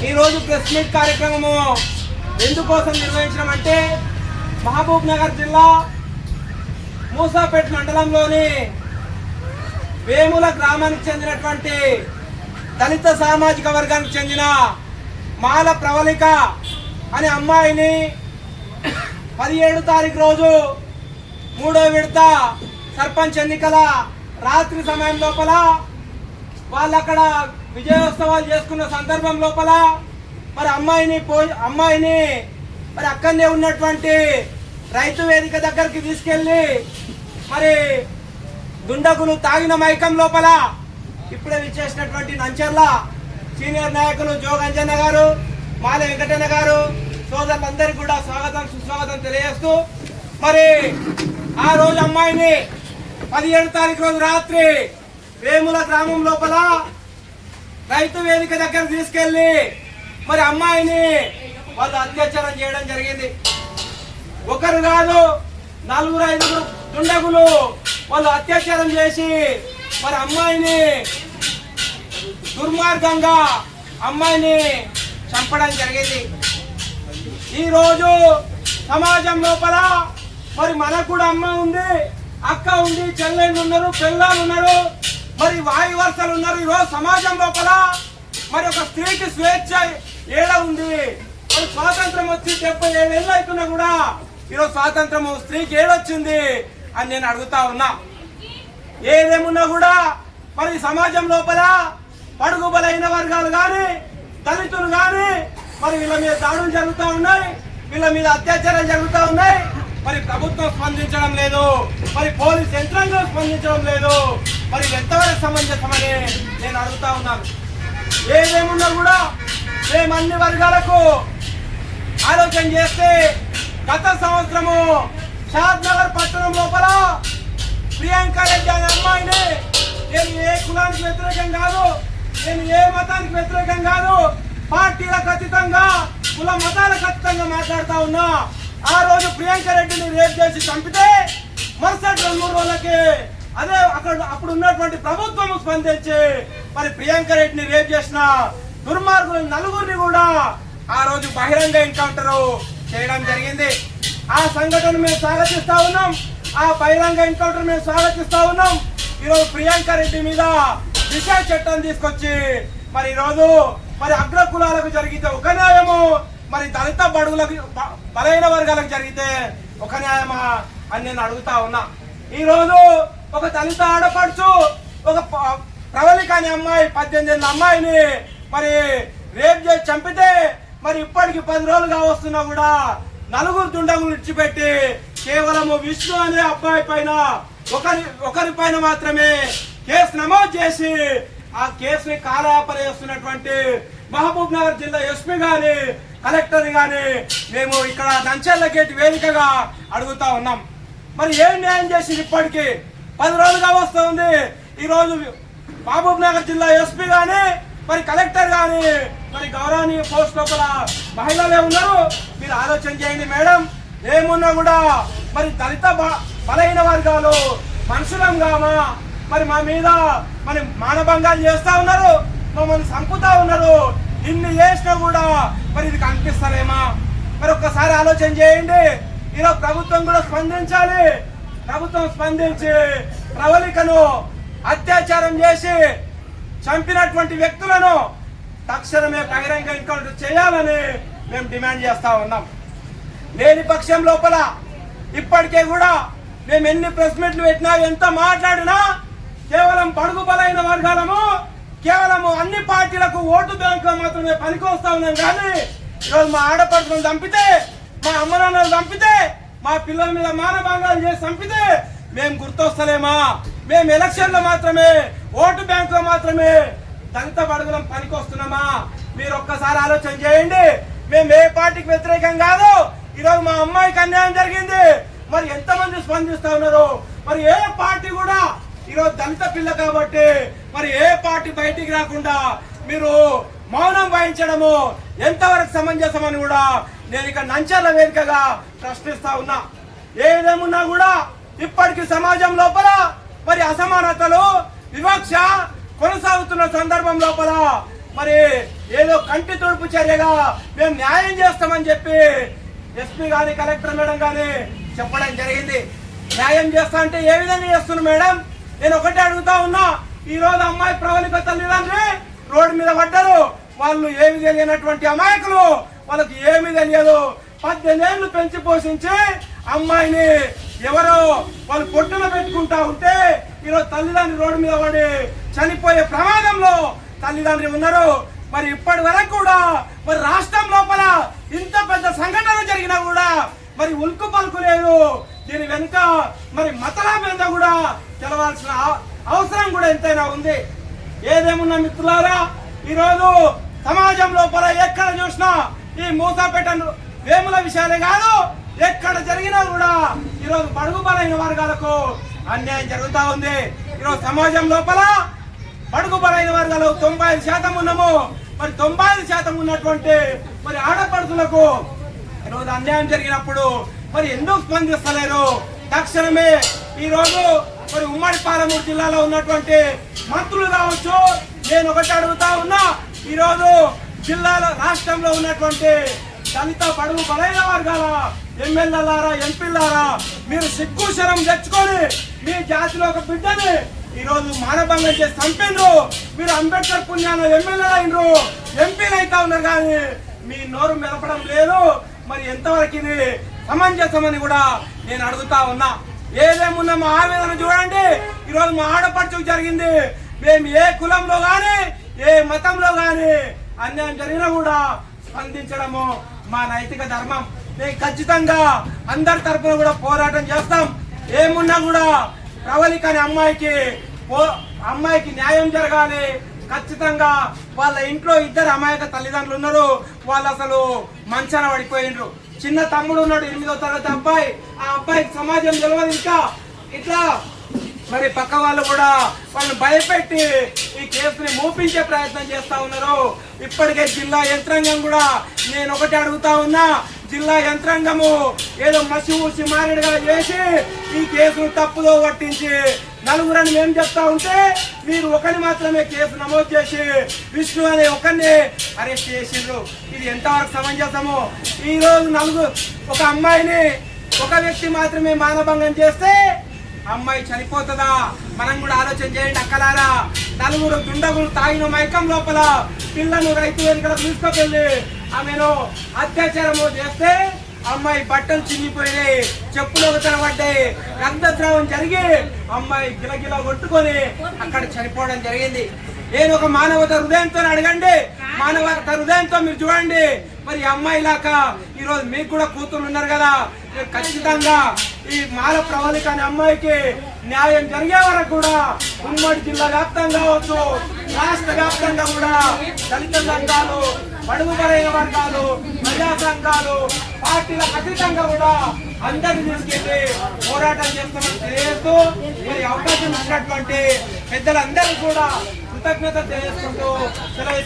ఈరోజు press meet కార్యక్రమము ఎందుకోసం నిర్వహించడం అంటే మహబూబ్ నగర్ జిల్లా మూసాపేట్ మండలంలోని వేముల గ్రామానికి చెందినటువంటి దళిత సామాజిక వర్గానికి చెందిన మాల ప్రవళిక అనే అమ్మాయిని పదిహేడు తారీఖు రోజు మూడో విడత సర్పంచ్ ఎన్నికల రాత్రి సమయం లోపల వాళ్ళు అక్కడ విజయోత్సవాలు చేసుకున్న సందర్భం లోపల మరి అమ్మాయిని పో అమ్మాయిని మరి అక్కడనే ఉన్నటువంటి రైతు వేదిక దగ్గరికి తీసుకెళ్ళి మరి దుండగులు తాగిన మైకం లోపల ఇప్పుడే విచ్చేసినటువంటి నంచర్ల సీనియర్ నాయకులు జోగంజన్న గారు మాల వెంకటన్న గారు సోదరులందరికీ కూడా స్వాగతం సుస్వాగతం తెలియజేస్తూ మరి ఆ రోజు అమ్మాయిని పదిహేడు తారీఖు రోజు రాత్రి వేముల గ్రామం లోపల రైతు వేదిక దగ్గర తీసుకెళ్ళి మరి అమ్మాయిని వాళ్ళు అత్యాచారం చేయడం జరిగింది. ఒకరు కాదు నలుగురు ఐదుగురు దుండగులు వాళ్ళు అత్యాచారం చేసి మరి అమ్మాయిని దుర్మార్గంగా అమ్మాయిని చంపడం జరిగింది. ఈరోజు సమాజం లోపల మరి మనకు కూడా అమ్మ ఉంది అక్క ఉంది చెల్లెళ్ళు ఉన్నారు పిల్లలు ఉన్నారు. మరి వాయు వరుసలు ఉన్నారు. ఈరోజు సమాజం లోపల మరి ఒక స్త్రీకి స్వేచ్ఛ ఏడ ఉంది? మరి స్వాతంత్రం వచ్చి డెబ్బై ఏళ్ళు అవుతున్నా కూడా ఈరోజు స్వాతంత్రం స్త్రీకి ఏడొచ్చింది అని నేను అడుగుతా ఉన్నా. ఏదేమున్నా కూడా మరి సమాజం లోపల పడుగు బలైన వర్గాలు కానీ దళితులు కానీ మరి వీళ్ళ మీద దాడులు జరుగుతూ ఉన్నాయి. వీళ్ళ మీద అత్యాచారాలు జరుగుతూ ఉన్నాయి. మరి ప్రభుత్వం స్పందించడం లేదు. మరి పోలీస్ యంత్రాంగం స్పందించడం లేదు. మరి ఎంతవరకు సమంజసమని నేను అడుగుతా ఉన్నాను. ఏదేమున్నా కూడా మేము అన్ని వర్గాలకు ఆలోచన చేస్తే గత సంవత్సరము షాద్ నగర్ పట్టణం లోపల ప్రియాంక రెడ్డి అనే అమ్మాయిని నేను ఏ కులానికి వ్యతిరేకం కాదు నేను ఏ మతానికి వ్యతిరేకం కాదు పార్టీలకు అతీతంగా కుల మతాలకు అతీతంగా మాట్లాడుతా ఉన్నా. ఆ రోజు ప్రియాంక రెడ్డిని రేప్ చేసి చంపితే మరుసటి రెండు మూడు రోజులకి అదే అక్కడ అప్పుడు ఉన్నటువంటి ప్రభుత్వం స్పందించి మరి ప్రియాంక రెడ్డిని రేప్ చేసిన దుర్మార్గులు నలుగురిని కూడా ఆ రోజు బహిరంగ ఎన్కౌంటర్ చేయడం జరిగింది. ఆ సంఘటన మేము స్వాగతిస్తా ఉన్నాం. ఆ బహిరంగ ఎన్కౌంటర్ మేము స్వాగతిస్తా ఉన్నాం. ఈరోజు ప్రియాంక రెడ్డి మీద దిశ చట్టం తీసుకొచ్చి మరి ఈరోజు మరి అగ్ర కులాలకు జరిగితే ఒక న్యాయము మరి దళిత బడుగులకు బలైన వర్గాలకు జరిగితే ఒక న్యాయమా అని నేను అడుగుతా ఉన్నా. ఈ రోజు ఒక దళిత ఆడపడుచు ఒక ప- ప్రవళిక అనే అమ్మాయి పద్దెనిమిది ఏళ్ళ అమ్మాయిని మరి రేప్ చేసి చంపితే మరి ఇప్పటికి పది రోజులుగా వస్తున్నా కూడా నలుగురు దుండగులు విడిచిపెట్టి కేవలము విష్ణు అనే అబ్బాయి పైన ఒకరి ఒకరి పైన మాత్రమే కేసు నమోదు చేసి ఆ కేసుని కాలయాపన చేస్తున్నటువంటి మహబూబ్ నగర్ జిల్లా ఎస్పీ గాని కలెక్టర్ గాని మేము ఇక్కడ దంచెల్ల గేట్ వేదికగా అడుగుతా ఉన్నాం. మరి ఏం న్యాయం చేసింది ఇప్పటికి? పది రోజులుగా వస్తుంది ఈ రోజు మహబూబ్ నగర్ జిల్లా ఎస్పీ గాని మరి కలెక్టర్ గాని మరి గౌరవనీయ పోస్ట్ లోపల మహిళలే ఉన్నారు. మీరు ఆలోచన చేయండి మేడం. ఏమున్నా కూడా మరి దళిత బ- వర్గాలు మనుషులం కామా? మరి మా మీద మరి మానభంగాలు చేస్తా ఉన్నారు. మమ్మల్ని చంపుతా ఉన్నారు. ఇన్ని చేసినా కూడా మరి ఇది కనిపిస్తలేమా? మరి ఒక్కసారి ఆలోచన చేయండి. ఈరోజు ప్రభుత్వం కూడా స్పందించాలి. ప్రభుత్వం స్పందించి ప్రవళికను అత్యాచారం చేసి చంపినటువంటి వ్యక్తులను తక్షణమే బహిరంగ ఎన్కౌంటర్ చేయాలని మేము డిమాండ్ చేస్తా ఉన్నాం. లేని పక్షం లోపల ఇప్పటికే కూడా మేము ఎన్ని ప్రెస్ మీట్లు పెట్టినా ఎంత మాట్లాడినా కేవలం పడుగు బలైన వర్గాలము కేవలము అన్ని పార్టీలకు ఓటు బ్యాంకు మాత్రమే పనికొస్తా ఉన్నాం కానీ ఈరోజు మా ఆడపడుతులను చంపితే మా అమ్మ నాన్నలు చంపితే మా పిల్లల మీద మానభంగాలు చేసి చంపితే మేము గుర్తొస్తలేమా? మేము ఎలక్షన్లో మాత్రమే ఓటు బ్యాంకులో మాత్రమే దళిత బడుగులం పనికొస్తున్నామా? మీరు ఒక్కసారి ఆలోచన చేయండి. మేము ఏ పార్టీకి వ్యతిరేకం కాదు. ఈరోజు మా అమ్మాయికి అన్యాయం జరిగింది. మరి ఎంతమంది స్పందిస్తా ఉన్నారు? మరి ఏ పార్టీ కూడా ఈరోజు దళిత పిల్ల కాబట్టి మరి ఏ పార్టీ బయటికి రాకుండా మీరు మౌనం వహించడము ఎంతవరకు సమంజసమని కూడా నేను ఇక నంచర్ల వేదికగా ప్రశ్నిస్తా ఉన్నా. ఏ విధమున్నా కూడా ఇప్పటికీ సమాజం లోపల మరి అసమానతలు వివక్ష కొనసాగుతున్న సందర్భం లోపల మరి ఏదో కంటి తుడుపు చర్యగా మేము న్యాయం చేస్తామని చెప్పి ఎస్పీ గాని కలెక్టర్ మేడం గాని చెప్పడం జరిగింది. న్యాయం చేస్తా అంటే ఏ విధంగా చేస్తున్నారు మేడం? నేను ఒకటే అడుగుతా ఉన్నా ఈ రోజు అమ్మాయి ప్రవళిక తల్లిదండ్రి రోడ్డు మీద పడ్డారు. వాళ్ళు ఏమి తెలియనటువంటి అమాయకులు వాళ్ళకి ఏమి తెలియదు. పద్దెనిమిదేళ్ళు పెంచి పోషించి అమ్మాయిని ఎవరో వాళ్ళు పొట్టున పెట్టుకుంటా ఉంటే ఈరోజు తల్లిదండ్రి రోడ్డు మీద పడి చనిపోయే ప్రమాదంలో తల్లిదండ్రి ఉన్నారు. మరి ఇప్పటి వరకు కూడా మరి రాష్ట్రం లోపల ఇంత పెద్ద సంఘటన జరిగినా కూడా మరి ఉల్కు పలుకు లేదు. దీని వెనుక మరి మతలా మీద కూడా తెలవాల్సిన అవసరం కూడా ఎంతైనా ఉంది. ఏదేమున్నా మిత్రులారా ఈరోజు సమాజం లోపల ఎక్కడ చూసినా ఈ మూసాపేట వేముల విషయాలే కాదు ఎక్కడ జరిగినా కూడా ఈరోజు బడుగు బలైన వర్గాలకు అన్యాయం జరుగుతూ ఉంది. ఈరోజు సమాజం లోపల బడుగు బలైన వర్గాలు తొంభై ఐదు శాతం ఉన్నాము. మరి తొంభై ఐదు శాతం ఉన్నటువంటి మరి ఆడపడుతులకు ఈరోజు అన్యాయం జరిగినప్పుడు మరి ఎందుకు స్పందిస్తలేరు తక్షణమే ఈ రోజు మరి ఉమ్మడి పాలమూరు జిల్లాలో ఉన్నటువంటి మంత్రులు కావచ్చు నేను ఒకటి అడుగుతా ఉన్నా ఈ రోజు జిల్లాలో రాష్ట్రంలో ఉన్నటువంటి దళిత బడుగు బలైన వర్గాల ఎమ్మెల్యేలారా ఎంపీలారా మీరు సిక్కు శరం తెచ్చుకొని మీ జాతిలో ఒక బిడ్డని ఈ రోజు మానభంగం చేసి చంపిండ్రు. మీరు అంబేద్కర్ పుణ్యాన ఎమ్మెల్యేలు అయినరు ఎంపీలు అయితే ఉన్నారు కానీ మీ నోరు మెలపడం లేదు. మరి ఎంతవరకు సమంజసమని కూడా నేను అడుగుతా ఉన్నా. ఏదేమున్నా మా ఆవేదన చూడండి. ఈరోజు మా ఆడపడుచుకు జరిగింది. మేము ఏ కులంలో గాని ఏ మతంలో గాని అన్యాయం జరిగినా కూడా స్పందించడము మా నైతిక ధర్మం. మేము ఖచ్చితంగా అందరి తరఫున కూడా పోరాటం చేస్తాం. ఏమున్నా కూడా ప్రవళిక అనే అమ్మాయికి పో- అమ్మాయికి న్యాయం జరగాలి. ఖచ్చితంగా వాళ్ళ ఇంట్లో ఇద్దరు అమాయక తల్లిదండ్రులు ఉన్నారు. వాళ్ళు అసలు మంచాన పడిపోయిండ్రు. చిన్న తమ్ముడు ఉన్నాడు ఎనిమిదో తరగతి అబ్బాయి. ఆ అబ్బాయికి సమాజం తెలియదు ఇంకా. ఇట్లా మరి పక్క వాళ్ళు కూడా వాళ్ళని భయపెట్టి ఈ కేసుని మూపించే ప్రయత్నం చేస్తా ఉన్నారు. ఇప్పటికే జిల్లా యంత్రాంగం కూడా నేను ఒకటి అడుగుతా ఉన్నా. జిల్లా యంత్రాంగము ఏదో మసి ఊసి మారేడుగా చేసి ఈ కేసును తప్పుదో పట్టించి నలుగురని మేము చెప్తా ఉంటే మీరు ఒకరిని మాత్రమే కేసు నమోదు చేసి విష్ణు అనే ఒకరిని అరెస్ట్ చేసిండ్రు. ఇది ఎంతవరకు సమంజసము? ఈ రోజు నలుగురు ఒక అమ్మాయిని ఒక వ్యక్తి మాత్రమే మానభంగం చేస్తే అమ్మాయి చనిపోతుందా? మనం కూడా ఆలోచన చేయండి అక్కలారా. నలుగురు దుండగులు తాగిన మైకం లోపల పిల్లను రైతు వేదికలకు తీసుకువెళ్ళి ఆమెను అత్యాచారము చేస్తే అమ్మాయి బట్టలు చినిగిపోయినాయి చెప్పులు తరబడ్డాయి రక్తస్రావం జరిగి అమ్మాయి గిలగిల కొట్టుకొని అక్కడ చనిపోవడం జరిగింది. నేను ఒక మానవత హృదయంతో అడగండి మానవత హృదయంతో మీరు చూడండి. మరి అమ్మాయి లాగా ఈరోజు మీకు కూడా కూతురు ఉన్నారు కదా. ఖచ్చితంగా ఈ మాల ప్రవళిక అనే అమ్మాయికి న్యాయం జరిగే వరకు కూడా ఉమ్మడి జిల్లా వ్యాప్తంగా కావచ్చు రాష్ట్ర వ్యాప్తంగా కూడా దళిత సంఘాలు పడుగు బలైన వర్గాలు ప్రజా సంఘాలు పార్టీల అతీతంగా కూడా అందరినీ తీసుకెళ్ళి పోరాటం చేస్తామని తెలియజేస్తూ మరి అవకాశం ఇచ్చినటువంటి పెద్దలందరూ కూడా కృతజ్ఞత తెలియజేసుకుంటూ సెలవు